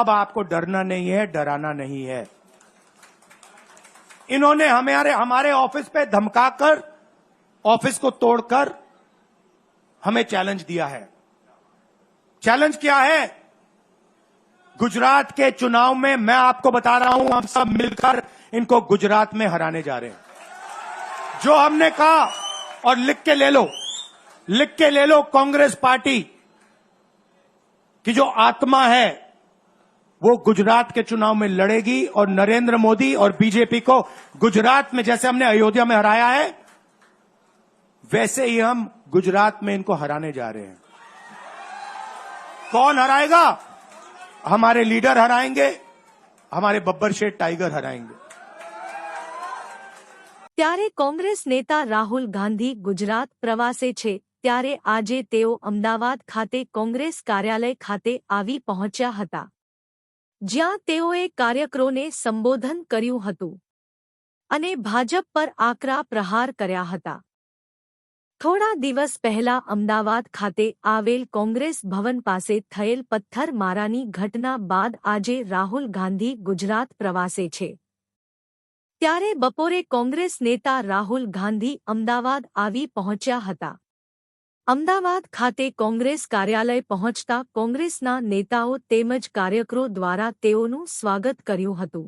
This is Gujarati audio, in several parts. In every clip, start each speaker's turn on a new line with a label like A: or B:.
A: अब आपको डरना नहीं है, डराना नहीं है। इन्होंने हमारे हमारे ऑफ़िस पे धमकाकर ऑफ़िस को तोड़कर हमें चैलेंज दिया है। चैलेंज क्या है? गुजरात के चुनाव में मैं आपको बता रहा हूँ, हम सब मिलकर इनको गुजरात में हराने जा रहे हैं। जो हमने कहा, और लिख के ले लो, लिख के ले लो कांग्रेस पार्टी, की जो आत्मा है वो गुजरात के चुनाव में लड़ेगी और नरेंद्र मोदी और बीजेपी को गुजरात में जैसे हमने अयोध्या में हराया है वैसे ही हम गुजरात में इनको हराने जा रहे हैं कौन हराएगा हमारे लीडर हराएंगे हमारे बब्बर शेठ टाइगर हराएंगे
B: ત્યારે કોંગ્રેસ નેતા રાહુલ ગાંધી ગુજરાત પ્રવાસે છે ત્યારે આજે તેઓ અમદાવાદ ખાતે કોંગ્રેસ કાર્યાલય ખાતે આવી પહોંચ્યા હતા જ્યાં તેઓએ કાર્યકરોને સંબોધન કર્યું હતું અને ભાજપ પર આકરા પ્રહાર કર્યા હતા. થોડા દિવસ પહેલા અમદાવાદ ખાતે આવેલ કોંગ્રેસ ભવન પાસે થયેલ પથ્થરમારાની ઘટના બાદ આજે રાહુલ ગાંધી ગુજરાત પ્રવાસે છે. ત્યારે બપોરે કોંગ્રેસ નેતા રાહુલ ગાંધી અમદાવાદ આવી પહોંચ્યા હતા. અમદાવાદ ખાતે કોંગ્રેસ કાર્યાલય પહોંચતા કોંગ્રેસના નેતાઓ તેમજ કાર્યકરો દ્વારા તેઓનું સ્વાગત કર્યું હતું.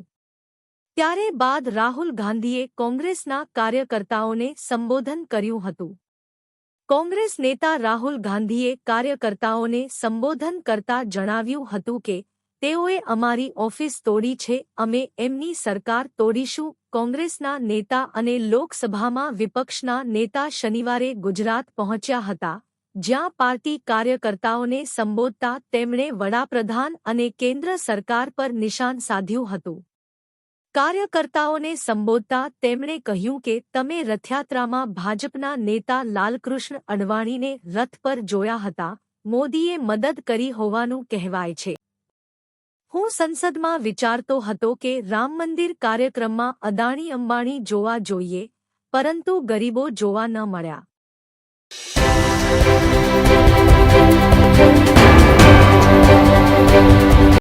B: ત્યારે બાદ રાહુલ ગાંધીએ કોંગ્રેસના કાર્યકર્તાઓને સંબોધન કર્યું હતું. કોંગ્રેસ નેતા રાહુલ ગાંધીએ કાર્યકર્તાઓને સંબોધન કરતા જણાવ્યું હતું કે તેઓએ અમારી ઓફિસ તોડી છે, અમે એમની સરકાર તોડીશું, કોંગ્રેસના નેતા અને લોકસભામાં વિપક્ષના નેતા શનિવારે ગુજરાત પહોંચ્યા હતા, જ્યાં પાર્ટી કાર્યકર્તાઓને સંબોધતા તેમણે વડાપ્રધાન અને કેન્દ્ર સરકાર પર નિશાન સાધ્યું હતું. કાર્યકર્તાઓને સંબોધતા તેમણે કહ્યું કે, તમે રથયાત્રામાં ભાજપના નેતા લાલકૃષ્ણ અડવાણીને રથ પર જોયા હતા, મોદીએ મદદ કરી હોવાનું કહેવાય છે. હું સંસદમાં વિચારતો હતો કે રામ મંદિર કાર્યક્રમમાં અદાણી અંબાણી જોવા જોઈએ, પરંતુ ગરીબો જોવા ન મળ્યા.